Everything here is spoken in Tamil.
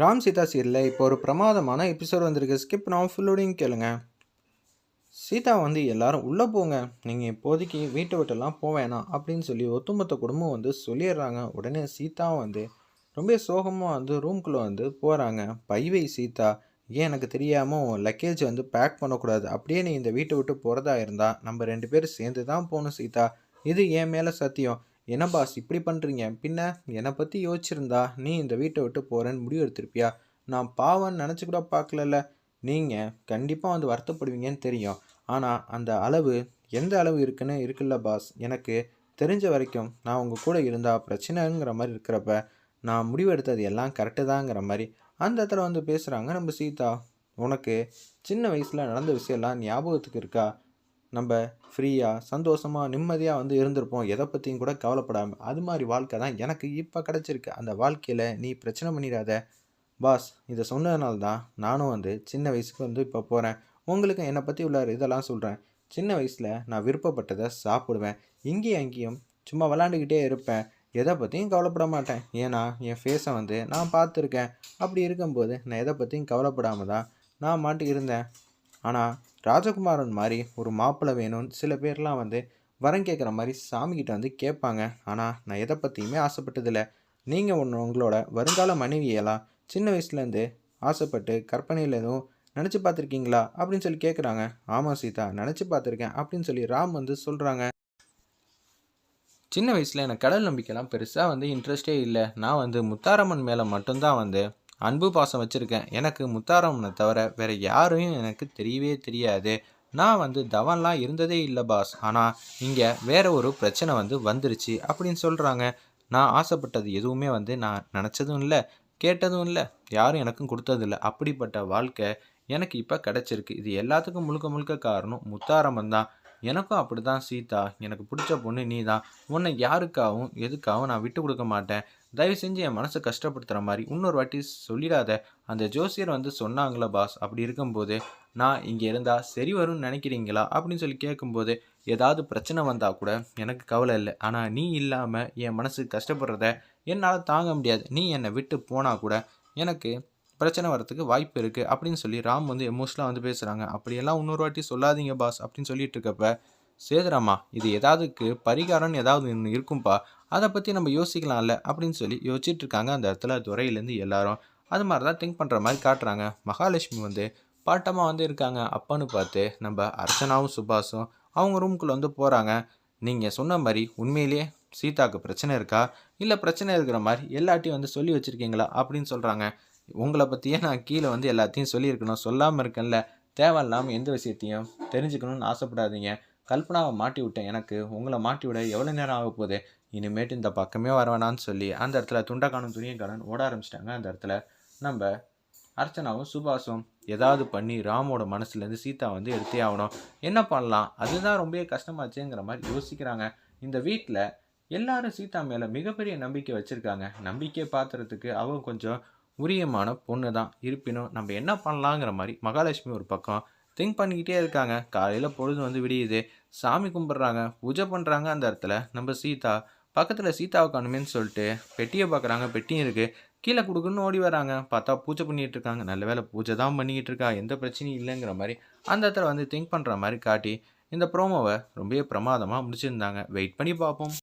ராம் சீதா சீரியல் இப்போ ஒரு பிரமாதமான எபிசோட் வந்திருக்கு. ஸ்கிப் நான் ஃபுல்லோடையும் கேளுங்க. சீதா வந்து எல்லாரும் உள்ளே போங்க. நீங்கள் இப்போதைக்கு வீட்டை விட்டெல்லாம் போக வேணாம் அப்படின்னு சொல்லி ஒத்துமொத்த குடும்பம் வந்து சொல்லிடுறாங்க. உடனே சீதா வந்து ரொம்ப சோகமாக வந்து ரூம்குள்ளே வந்து போகிறாங்க பைவை சீதா. ஏன் எனக்கு தெரியாமல் உன் லக்கேஜ் வந்து பேக் பண்ணக்கூடாது. அப்படியே நீ இந்த வீட்டை விட்டு போகிறதா இருந்தால் நம்ம ரெண்டு பேரும் சேர்ந்து தான் போகணும் சீதா. இது என் மேலே சத்தியம். என்ன பாஸ் இப்படி பண்ணுறீங்க பின்ன என்னை பற்றி யோசிச்சிருந்தா நீ இந்த வீட்டை விட்டு போகிறேன்னு முடிவு எடுத்திருப்பியா நான் பாவம்னு நினச்சி கூட பார்க்கலல்ல. நீங்கள் கண்டிப்பாக வந்து வருத்தப்படுவீங்கன்னு தெரியும். ஆனால் அந்த அளவு எந்த அளவு இருக்குன்னு இருக்குல்ல பாஸ் எனக்கு தெரிஞ்ச வரைக்கும் நான் உங்கள் கூட இருந்தால் பிரச்சனைங்கிற மாதிரி இருக்கிறப்ப நான் முடிவெடுத்தது எல்லாம் கரெக்டு தாங்கிற மாதிரி அந்த இடத்துல வந்து பேசுகிறாங்க நம்ம சீதா. உனக்கு சின்ன வயசில் நடந்த விஷயம்லாம் ஞாபகத்துக்கு இருக்கா? நம்ம ஃப்ரீயாக சந்தோஷமாக நிம்மதியாக வந்து இருந்திருப்போம். எதை பற்றியும் கூட கவலைப்படாமல் அது மாதிரி வாழ்க்கை தான் எனக்கு இப்போ கிடச்சிருக்கு. அந்த வாழ்க்கையில் நீ பிரச்சனை பண்ணிடாத. பாஸ் இதை சொன்னதுனால தான் நானும் வந்து சின்ன வயசுக்கு வந்து இப்போ போகிறேன் உங்களுக்கு என்னை பற்றி உள்ள இதெல்லாம் சொல்கிறேன் சின்ன வயசில் நான் விருப்பப்பட்டதை சாப்பிடுவேன். இங்கேயும் அங்கேயும் சும்மா விளாண்டுக்கிட்டே இருப்பேன். எதை பற்றியும் கவலைப்பட மாட்டேன். ஏன்னா என் ஃபேஸை வந்து நான் பார்த்துருக்கேன். அப்படி இருக்கும்போது நான் எதை பற்றியும் கவலைப்படாமல் தான் நான் மாட்டி இருந்தேன். ஆனால் ராஜகுமாரன் மாதிரி ஒரு மாப்பிள்ளை வேணும்னு சில பேர்லாம் வந்து வரம் கேட்குற மாதிரி சாமிக்கிட்ட வந்து கேட்பாங்க. ஆனால் நான் எதை பற்றியுமே ஆசைப்பட்டதில்லை. நீங்கள் ஒன்று உங்களோட வருங்கால மனைவியெல்லாம் சின்ன வயசுலேருந்து ஆசைப்பட்டு கற்பனையில் எதுவும் நினச்சி பார்த்துருக்கீங்களா? அப்படின்னு சொல்லி கேட்குறாங்க ஆமாம் சீதா நினச்சி பார்த்துருக்கேன் அப்படின்னு சொல்லி ராம் வந்து சொல்கிறாங்க சின்ன வயசில் எனக்கு கடல் நம்பிக்கைலாம் பெருசாக வந்து இன்ட்ரெஸ்டே இல்லை. நான் வந்து முத்தாரம்மன் மேலே மட்டும்தான் வந்து அன்பு பாசம் வச்சுருக்கேன். எனக்கு முத்தாரம்மனை தவிர வேறு யாரையும் எனக்கு தெரியவே தெரியாது. நான் வந்து தவன்லாம் இருந்ததே இல்லை பாஸ். ஆனால் இங்கே வேற ஒரு பிரச்சனை வந்து வந்துருச்சு அப்படின்னு சொல்கிறாங்க நான் ஆசைப்பட்டது எதுவுமே வந்து நான் நினச்சதும் இல்லை கேட்டதும் இல்லை. யாரும் எனக்கும் கொடுத்ததில்லை அப்படிப்பட்ட வாழ்க்கை எனக்கு இப்போ கிடச்சிருக்கு. இது எல்லாத்துக்கும் முழுக்க முழுக்க காரணம் முத்தாரம்மன் தான். எனக்கும் அப்படி தான் சீதா. எனக்கு பிடிச்ச பொண்ணு நீ தான் உன்னை யாருக்காகவும் எதுக்காகவும் நான் விட்டு கொடுக்க மாட்டேன். தயவு செஞ்சு என் மனசை கஷ்டப்படுத்துகிற மாதிரி இன்னொரு வாட்டி சொல்லிடாத. அந்த ஜோசியர் வந்து சொன்னாங்களா பாஸ். அப்படி இருக்கும்போது நான் இங்கே இருந்தால் சரி வரும்னு நினைக்கிறீங்களா? அப்படின்னு சொல்லி கேட்கும்போது ஏதாவது பிரச்சனை வந்தால் கூட எனக்கு கவலை இல்லை. ஆனால் நீ இல்லாமல் என் மனசு கஷ்டப்படுறத என்னால் தாங்க முடியாது. நீ என்னை விட்டு போனால் கூட எனக்கு பிரச்சனை வரத்துக்கு வாய்ப்பு இருக்குது அப்படின்னு சொல்லி ராம் வந்து எமோஷனலாக வந்து பேசுகிறாங்க அப்படியெல்லாம் இன்னொரு வாட்டி சொல்லாதீங்க பாஸ் அப்படின்னு சொல்லிட்டு இருக்கப்ப சேதுராமா இது ஏதாவதுக்கு பரிகாரம்னு ஏதாவது இன்னும் இருக்கும்பா. அதை பற்றி நம்ம யோசிக்கலாம்ல அப்படின்னு சொல்லி யோசிச்சுட்டு இருக்காங்க அந்த இடத்துல துறையிலேருந்து எல்லாரும். அது மாதிரி தான் திங்க் பண்ணுற மாதிரி காட்டுறாங்க. மகாலட்சுமி வந்து பாட்டமாக வந்து இருக்காங்க. அப்பன்னு பார்த்து நம்ம அர்ச்சனாவும் சுபாஷும் அவங்க ரூம்குள்ளே வந்து போகிறாங்க நீங்கள் சொன்ன மாதிரி உண்மையிலேயே சீதாவுக்கு பிரச்சனை இருக்கா? இல்லை பிரச்சனை இருக்கிற மாதிரி எல்லாட்டையும் வந்து சொல்லி வச்சுருக்கீங்களா? அப்படின்னு சொல்கிறாங்க உங்களை பற்றியே நான் கீழே வந்து எல்லாத்தையும் சொல்லியிருக்கணும். சொல்லாமல் இருக்கேன்ல. தேவையில்லாமல் எந்த விஷயத்தையும் தெரிஞ்சுக்கணும்னு ஆசைப்படாதீங்க. கல்பனாவை மாட்டி விட்டேன் எனக்கு. உங்களை மாட்டி விட எவ்வளோ நேரம் ஆக போகுது? இனிமேட்டு இந்த பக்கமே வர வேணான்னு சொல்லி அந்த இடத்துல துண்டக்கானும் துணியக்கானும் ஓட ஆரம்பிச்சிட்டாங்க அந்த இடத்துல. நம்ம அர்ச்சனாவும் சுபாஷும் ஏதாவது பண்ணி ராமோட மனசுலேருந்து சீதா வந்து எடுத்தே ஆகணும். என்ன பண்ணலாம்? அதுதான் ரொம்பவே கஷ்டமாச்சுங்கிற மாதிரி யோசிக்கிறாங்க. இந்த வீட்டில் எல்லாரும் சீதா மேலே மிகப்பெரிய நம்பிக்கை வச்சுருக்காங்க. நம்பிக்கை பாத்திரத்துக்கு அவங்க கொஞ்சம் உரியமான பொண்ணு தான். இருப்பினும் நம்ம என்ன பண்ணலாங்கிற மாதிரி மகாலட்சுமி ஒரு பக்கம் திங்க் பண்ணிக்கிட்டே இருக்காங்க. காலையில் பொழுது வந்து விடியுது. சாமி கும்பிட்றாங்க. பூஜை பண்ணுறாங்க அந்த இடத்துல. நம்ம சீதா பக்கத்தில் சீதாவை காணுமேன்னு சொல்லிட்டு பெட்டியை பார்க்குறாங்க. பெட்டியும் இருக்குது கீழே கொடுக்குன்னு ஓடி வராங்க. பார்த்தா பூஜை பண்ணிகிட்டு இருக்காங்க. நல்ல வேலை பூஜை தான் பண்ணிக்கிட்டு இருக்கா. எந்த பிரச்சனையும் இல்லைங்கிற மாதிரி அந்த இடத்துல வந்து திங்க் பண்ணுற மாதிரி காட்டி இந்த ப்ரோமோவை ரொம்பவே பிரமாதமாக முடிச்சிருந்தாங்க. வெயிட் பண்ணி பார்ப்போம்.